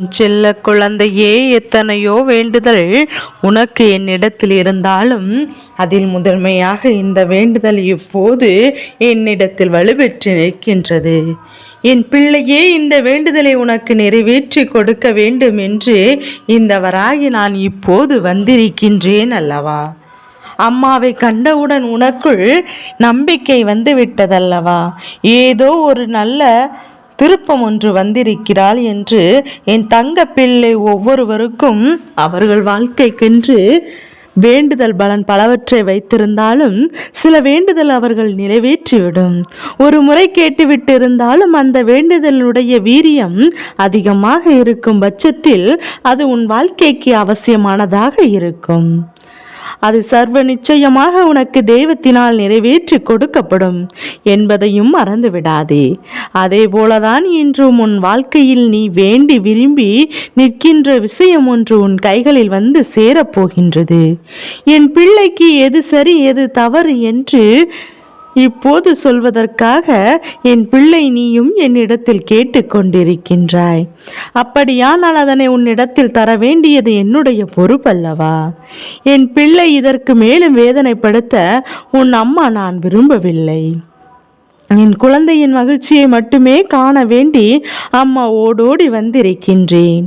செல்ல குழந்தையே எத்தனையோ வேண்டுதல் உனக்கு என்னிடத்தில் இருந்தாலும் அதில் முதன்மையாக இந்த வேண்டுதல் இப்போது என்னிடத்தில் வலுப்பெற்று நிற்கின்றது. என் பிள்ளையே இந்த வேண்டுதலை உனக்கு நிறைவேற்றி கொடுக்க வேண்டும் என்று இந்த வராகி நான் இப்போது வந்திருக்கின்றேன் அல்லவா? அம்மாவை கண்டவுடன் உனக்குள் நம்பிக்கை வந்து விட்டதல்லவா ஏதோ ஒரு நல்ல திருப்பம் ஒன்று வந்திருக்கிறாள் என்று என் தங்க பிள்ளை ஒவ்வொருவருக்கும் அவர்கள் வாழ்க்கைக்கென்று வேண்டுதல் பலன் பலவற்றை வைத்திருந்தாலும் சில வேண்டுதல் அவர்கள் நிறைவேற்றிவிடும். ஒரு முறை கேட்டுவிட்டு இருந்தாலும் அந்த வேண்டுதலுடைய வீரியம் அதிகமாக இருக்கும் பட்சத்தில் அது உன் வாழ்க்கைக்கு அவசியமானதாக இருக்கும். அது சர்வ நிச்சயமாக உனக்கு தெய்வத்தினால் நிறைவேற்றி கொடுக்கப்படும் என்பதையும் மறந்து விடாதே அதே போலதான் இன்றும் உன் வாழ்க்கையில் நீ வேண்டி விரும்பி நிற்கின்ற விஷயம் ஒன்று உன் கைகளில் வந்து சேரப்போகின்றது. என் பிள்ளைக்கு எது சரி எது தவறு என்று இப்போது சொல்வதற்காக என் பிள்ளை நீயும் என்னிடத்தில் கேட்டுக்கொண்டிருக்கின்றாய். அப்படியானால் அதனை உன்னிடத்தில் தர வேண்டியது என்னுடைய பொறுப்பல்லவா? என் பிள்ளை இதற்கு மேலும் வேதனைப்படுத்த உன் அம்மா நான் விரும்பவில்லை. என் குழந்தையின் மகிழ்ச்சியை மட்டுமே காண வேண்டி அம்மா ஓடோடி வந்திருக்கின்றேன்.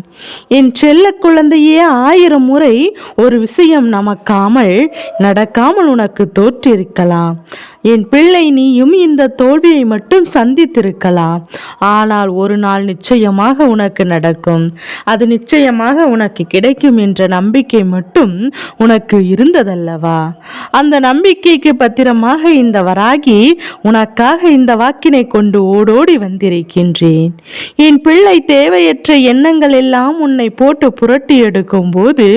என் செல்ல குழந்தையே ஆயிரம் முறை ஒரு விஷயம் நமக்காமல் நடக்காமல் உனக்கு தோற்றிருக்கலாம். என் பிள்ளை நீயும் இந்த தோல்வியை மட்டும் சந்தித்திருக்கலாம். ஆனால் ஒரு நாள் நிச்சயமாக உனக்கு நடக்கும். அது நிச்சயமாக உனக்கு கிடைக்கும் என்ற நம்பிக்கை மட்டும் உனக்கு இருந்ததல்லவா? அந்த நம்பிக்கைக்கு பத்திரமாக இந்த வராகி உனக்காக இந்த வாக்கினை கொண்டு ஓடோடி வந்திருக்கின்றேன். என் பிள்ளை தேவையற்ற எண்ணங்கள் எல்லாம் உன்னை போட்டு புரட்டி எடுக்கும் போது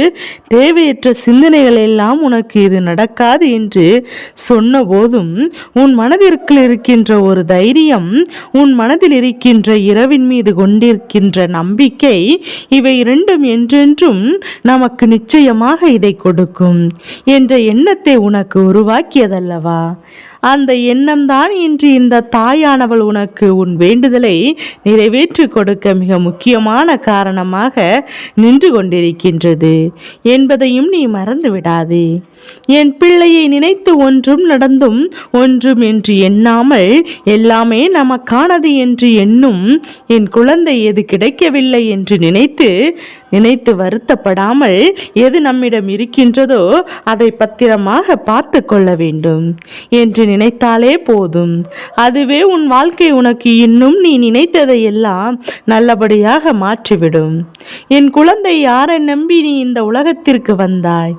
தேவையற்ற சிந்தனைகள் எல்லாம் உனக்கு இது நடக்காது என்று சொன்ன போதும் உன் மனதிற்குள் இருக்கின்ற ஒரு தைரியம் உன் மனதில் இருக்கின்ற இரவின் மீது கொண்டிருக்கின்ற நம்பிக்கை இவை இரண்டும் என்றென்றும் நமக்கு நிச்சயமாக இதை கொடுக்கும். என்ற எண்ணத்தை உனக்கு உருவாக்கியதல்லவா? அந்த எண்ணம்தான் இன்று இந்த தாயானவள் உனக்கு உன் வேண்டுதலை நிறைவேற்றி கொடுக்க மிக முக்கியமான காரணமாக நின்று கொண்டிருக்கின்றது என்பதையும் நீ மறந்து விடாதே. என் பிள்ளையை நினைத்து ஒன்றும் நடந்தும் ஒன்றும் என்று எண்ணாமல் எல்லாமே நமக்கானது என்று எண்ணும் என் குழந்தை எது கிடைக்கவில்லை என்று நினைத்து நினைத்து வருத்தப்படாமல் எது நம்மிடம் இருக்கின்றதோ அதை பத்திரமாக பார்த்து கொள்ள வேண்டும் என்று நினைத்தாலே போதும். அதுவே உன் வாழ்க்கை உனக்கு இன்னும் நீ நினைத்ததை எல்லாம் நல்லபடியாக மாற்றிவிடும். என் குழந்தை யாரை நம்பி நீ இந்த உலகத்திற்கு வந்தாய்?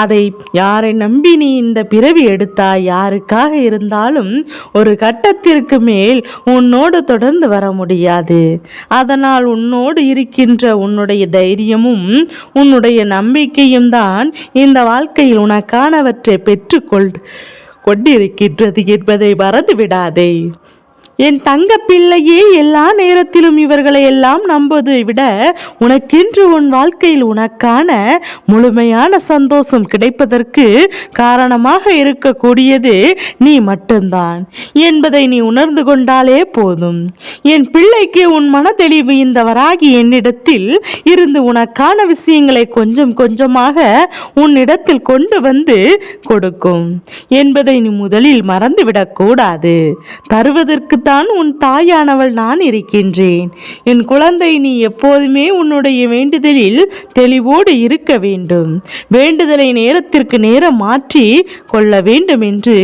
அதை யாரை நம்பி நீ இந்த பிறவி எடுத்தாய்? யாருக்காக இருந்தாலும் ஒரு கட்டத்திற்கு மேல் உன்னோடு தொடர்ந்து வர முடியாது. அதனால் உன்னோடு இருக்கின்ற உன்னுடைய தைரியமும் உன்னுடைய நம்பிக்கையும் தான் இந்த வாழ்க்கையில் உனக்கானவற்றை பெற்றுக்கொள் கொண்டிருக்கின்றது என்பதை மறந்து விடாதே என் தங்க பிள்ளையே எல்லா நேரத்திலும் இவர்களை எல்லாம் நம்புவதை விட உனக்கென்று உன் வாழ்க்கையில் உனக்கான முழுமையான சந்தோஷம் கிடைப்பதற்கு காரணமாக இருக்கக்கூடியது நீ மட்டும்தான் என்பதை நீ உணர்ந்து கொண்டாலே போதும். என் பிள்ளைக்கு உன் மனதெளிவு இந்த வராகி என்னிடத்தில் இருந்து உனக்கான விஷயங்களை கொஞ்சம் கொஞ்சமாக உன்னிடத்தில் கொண்டு வந்து கொடுக்கும் என்பதை நீ முதலில் மறந்துவிடக்கூடாது. தருவதற்கு தான் உன் தாயானவள் நான் இருக்கின்றேன். என் குழந்தை நீ எப்போதுமே உன்னுடைய வேண்டுதலில் தெளிவோடு இருக்க வேண்டும். வேண்டுதலை நேரத்திற்கு நேரம் மாற்றி கொள்ள வேண்டும் என்று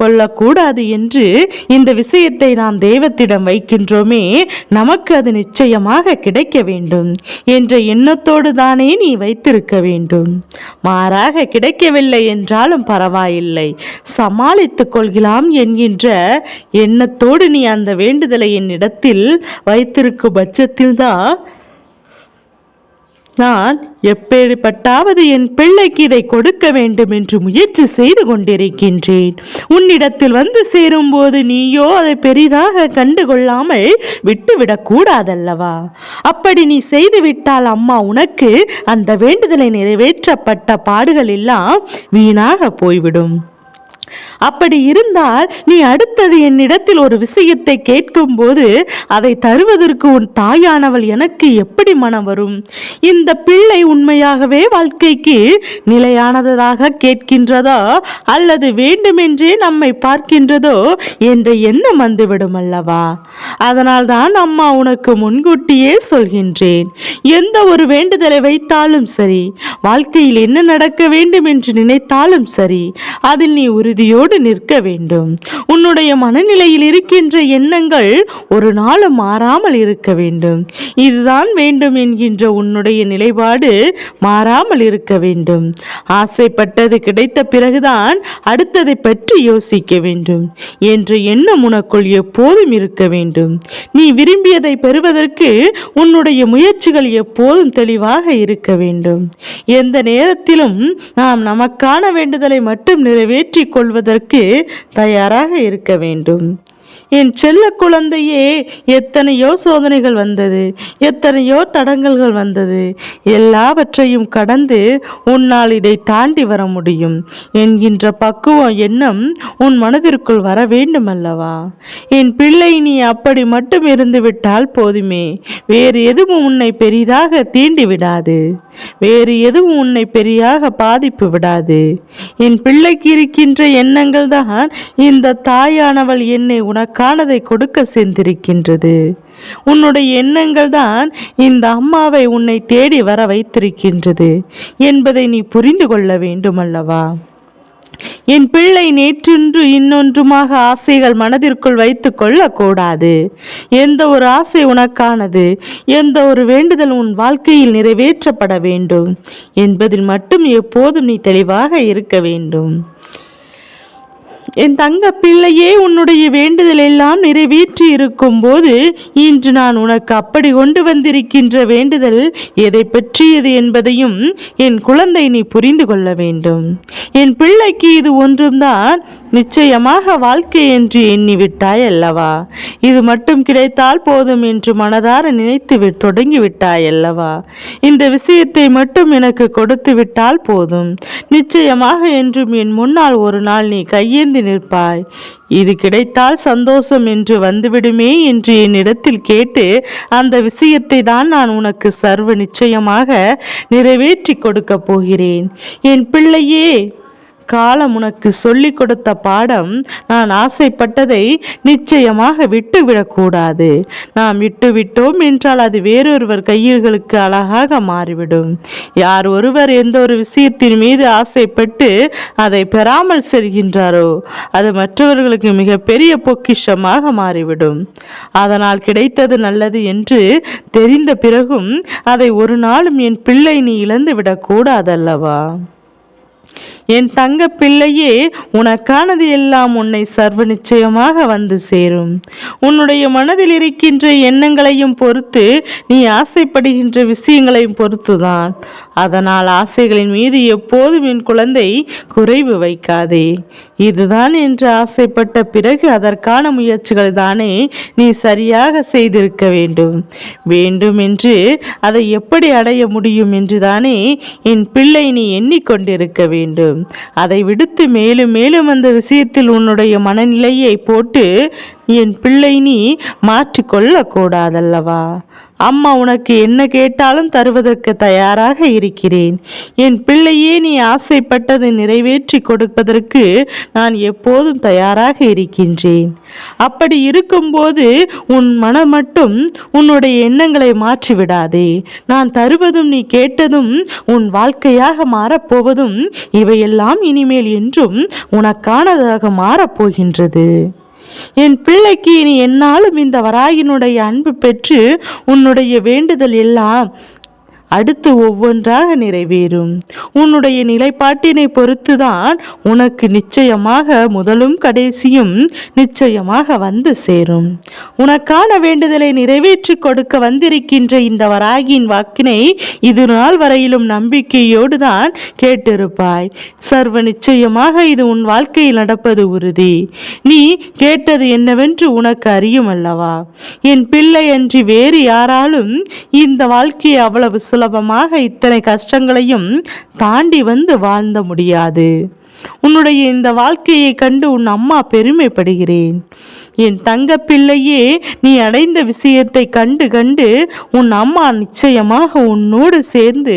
கொள்ளக்கூடாது என்று இந்த விஷயத்தை நாம் தெய்வத்திடம் வைக்கின்றோமே நமக்கு அது நிச்சயமாக கிடைக்க வேண்டும் என்ற எண்ணத்தோடு தானே நீ வைத்திருக்க வேண்டும். மாறாக கிடைக்கவில்லை என்றாலும் பரவாயில்லை. சமாளித்துக் கொள்கலாம் என்கின்ற எண்ணத்தோடு நீ அந்த வேண்டுதலை என்னிடத்தில் வைத்திருக்கும் பட்சத்தில்தான் நான் எப்பேற்பட்டாவது என் பிள்ளைக்கு இதை கொடுக்க வேண்டும் என்று முயற்சி செய்து கொண்டிருக்கின்றேன். உன்னிடத்தில் வந்து சேரும்போது நீயோ அதை பெரிதாக கண்டுகொள்ளாமல் விட்டுவிடக் கூடாதல்லவா? அப்படி நீ செய்துவிட்டால் அம்மா உனக்கு அந்த வேண்டுதலை நிறைவேற்றப்பட்ட பாடுகள் எல்லாம் வீணாக போய்விடும். அப்படி இருந்தால் நீ அடுத்தது என்னிடத்தில் ஒரு விஷயத்தை கேட்கும்போது அதை தருவதற்கு உன் தாயானவள் எனக்கு எப்படி மனம் வரும்? இந்த பிள்ளை உண்மையாகவே வாழ்க்கைக்கு நிலையானதாக கேட்கின்றதோ? அல்லது வேண்டுமென்றே நம்மை பார்க்கின்றதோ? என்ற எண்ணம் வந்துவிடும் அல்லவா? அதனால்தான் அம்மா உனக்கு முன்கூட்டியே சொல்கின்றேன். எந்த ஒரு வேண்டுதலை வைத்தாலும் சரி வாழ்க்கையில் என்ன நடக்க வேண்டும் என்று நினைத்தாலும் சரி அதில் நீ உறுதியோடு நிற்க வேண்டும். உன்னுடைய மனநிலையில் இருக்கின்ற எண்ணங்கள் ஒரு நாளும் மாறாமல் இருக்க வேண்டும். இதுதான் வேண்டும் என்கின்ற உன்னுடைய நிலைப்பாடு மாறாமல் இருக்க வேண்டும். ஆசைப்பட்டது கிடைத்த பிறகுதான் அடுத்ததை பற்றி யோசிக்க வேண்டும். என்ற எண்ணம் உனக்குள் எப்போதும் இருக்க வேண்டும். நீ விரும்பியதை பெறுவதற்கு உன்னுடைய முயற்சிகள் எப்போதும் தெளிவாக இருக்க வேண்டும். எந்த நேரத்திலும் நாம் நமக்கான வேண்டுதலை மட்டும் நிறைவேற்றிக் கொள்வதற்கு தயாராக இருக்க வேண்டும். என் செல்ல குழந்தையே எத்தனையோ சோதனைகள் வந்தது எத்தனையோ தடங்கல்கள் வந்தது. எல்லாவற்றையும் கடந்து உன்னால் இதை தாண்டி வர முடியும். என்கின்ற பக்குவம் எண்ணம் உன் மனதிற்குள் வர வேண்டும் அல்லவா என் பிள்ளை நீ அப்படி மட்டும் இருந்து விட்டால் போதுமே. வேறு எதுவும் உன்னை பெரிதாக தீண்டி விடாது. வேறு எதுவும் உன்னை பெரியாக பாதிப்பு விடாது. என் பிள்ளைக்கு இருக்கின்ற எண்ணங்கள் தான் இந்த தாயானவள் என்னை உனக்கு உனக்கானதை கொடுக்க சேர்ந்திருக்கின்றது உன்னுடைய எண்ணங்கள் தான் இந்த அம்மாவை உன்னை தேடி வர வைத்திருக்கின்றது என்பதை நீ புரிந்து கொள்ள வேண்டுமல்லவா? என் பிள்ளை நேற்றொன்று இன்னொன்றுமாக ஆசைகள் மனதிற்குள் வைத்து கொள்ளக்கூடாது. எந்த ஒரு ஆசை உனக்கானது எந்த ஒரு வேண்டுதல் உன் வாழ்க்கையில் நிறைவேற்றப்பட வேண்டும் என்பதில் மட்டும் எப்போதும் நீ தெளிவாக இருக்க வேண்டும். என் தங்க பிள்ளையே உன்னுடைய வேண்டுதல் எல்லாம் நிறைவேற்றி இருக்கும் போது இன்று நான் உனக்கு அப்படி கொண்டு வந்திருக்கின்ற வேண்டுதல் எதை பற்றியது என்பதையும் என் குழந்தை நீ புரிந்து கொள்ள வேண்டும். என் பிள்ளைக்கு இது ஒன்றும்தான். நிச்சயமாக வாழ்க்கை என்று எண்ணிவிட்டாய் அல்லவா? இது மட்டும் கிடைத்தால் போதும் என்று மனதார நினைத்து வி- தொடங்கி விட்டாய் அல்லவா? இந்த விஷயத்தை மட்டும் எனக்கு கொடுத்து விட்டால் போதும். நிச்சயமாக என்றும் என் முன்னால் ஒரு நாள் நீ கையேந்தி நிற்பாய். இது கிடைத்தால் சந்தோஷம் என்று வந்துவிடுமே என்று என்னிடத்தில் கேட்டு அந்த விஷயத்தை தான் நான் உனக்கு சர்வ நிச்சயமாக நிறைவேற்றி கொடுக்கப் போகிறேன். என் பிள்ளையே காலம் உனக்கு சொல்லிக் கொடுத்த பாடம் நான் ஆசைப்பட்டதை நிச்சயமாக விட்டுவிடக்கூடாது நாம் விட்டுவிட்டோம் என்றால் அது வேறொருவர் கையில்களுக்கு அழகாக மாறிவிடும். யார் ஒருவர் எந்த ஒரு விஷயத்தின் மீது ஆசைப்பட்டு அதை பெறாமல் செல்கின்றாரோ அது மற்றவர்களுக்கு மிகப்பெரிய பொக்கிஷமாக மாறிவிடும். அதனால் கிடைத்தது நல்லது என்று தெரிந்த பிறகும் அதை ஒரு நாளும் என் பிள்ளை நீ இழந்து விடக்கூடாதல்லவா என் தங்க பிள்ளையே உனக்கானது எல்லாம் உன்னை சர்வ நிச்சயமாக வந்து சேரும். உன்னுடைய மனதில் இருக்கின்ற எண்ணங்களையும் பொறுத்து நீ ஆசைப்படுகின்ற விஷயங்களையும் பொறுத்துதான். அதனால் ஆசைகளின் மீது எப்போதும் என் குழந்தை குறைவு வைக்காதே. இதுதான் என்று ஆசைப்பட்ட பிறகு அதற்கான முயற்சிகள் தானே நீ சரியாக செய்திருக்க வேண்டும். வேண்டும் என்று அதை எப்படி அடைய முடியும் என்று தானே என் பிள்ளை நீ எண்ணிக்கொண்டிருக்க வேண்டும். அதை விடுத்து மேலும் மேலும் அந்த விஷயத்தில் உன்னுடைய மனநிலையை போட்டு என் பிள்ளை நீ மாற்றிக்கொள்ளக்கூடாதல்லவா? அம்மா உனக்கு என்ன கேட்டாலும் தருவதற்கு தயாராக இருக்கிறேன். என் பிள்ளையே நீ ஆசைப்பட்டதை நிறைவேற்றி கொடுப்பதற்கு நான் எப்போதும் தயாராக இருக்கின்றேன். அப்படி இருக்கும்போது உன் மனம் மட்டும் உன்னுடைய எண்ணங்களை மாற்றிவிடாதே. நான் தருவதும் நீ கேட்டதும் உன் வாழ்க்கையாக மாறப்போவதும் இவையெல்லாம் இனிமேல் என்றும் உனக்கானதாக மாறப்போகின்றது. என் பிள்ளைக்கு இனி என்னாலும் இந்த வராயினுடைய அன்பு பெற்று உன்னுடைய வேண்டுதல் எல்லாம் அடுத்து ஒவ்வொன்றாக நிறைவேறும். உன்னுடைய நிலைப்பாட்டினை பொறுத்துதான் உனக்கு நிச்சயமாக முதலும் கடைசியும் நிச்சயமாக வந்து சேரும். உனக்கான வேண்டுதலை நிறைவேற்றி கொடுக்க வந்திருக்கின்ற இந்த வராகியின் வாக்கினை இது நாள் வரையிலும் நம்பிக்கையோடு தான் கேட்டிருப்பாய். சர்வ நிச்சயமாக இது உன் வாழ்க்கையில் நடப்பது உறுதி. நீ கேட்டது என்னவென்று உனக்கு அறியும் அல்லவா? என் பிள்ளை அன்றி வேறு யாராலும் இந்த வாழ்க்கையை அவ்வளவு சுலபமாக இத்தனை கஷ்டங்களையும் தாண்டி வந்து வாழ்ந்த முடியாது. உன்னுடைய இந்த வாழ்க்கையை கண்டு உன் அம்மா பெருமைப்படுகிறேன். என் தங்க பிள்ளையே நீ அடைந்த விஷயத்தை கண்டு கண்டு உன் அம்மா நிச்சயமாக உன்னோடு சேர்ந்து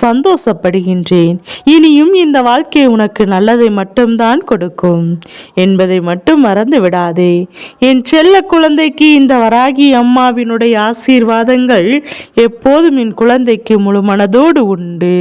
சந்தோஷப்படுகின்றேன். இனியும் இந்த வாழ்க்கை உனக்கு நல்லதை மட்டும்தான் கொடுக்கும். என்பதை மட்டும் மறந்து விடாதே என் செல்ல குழந்தைக்கு இந்த வராகி அம்மாவினுடைய ஆசீர்வாதங்கள் எப்போதும் என் குழந்தைக்கு முழு மனதோடு உண்டு.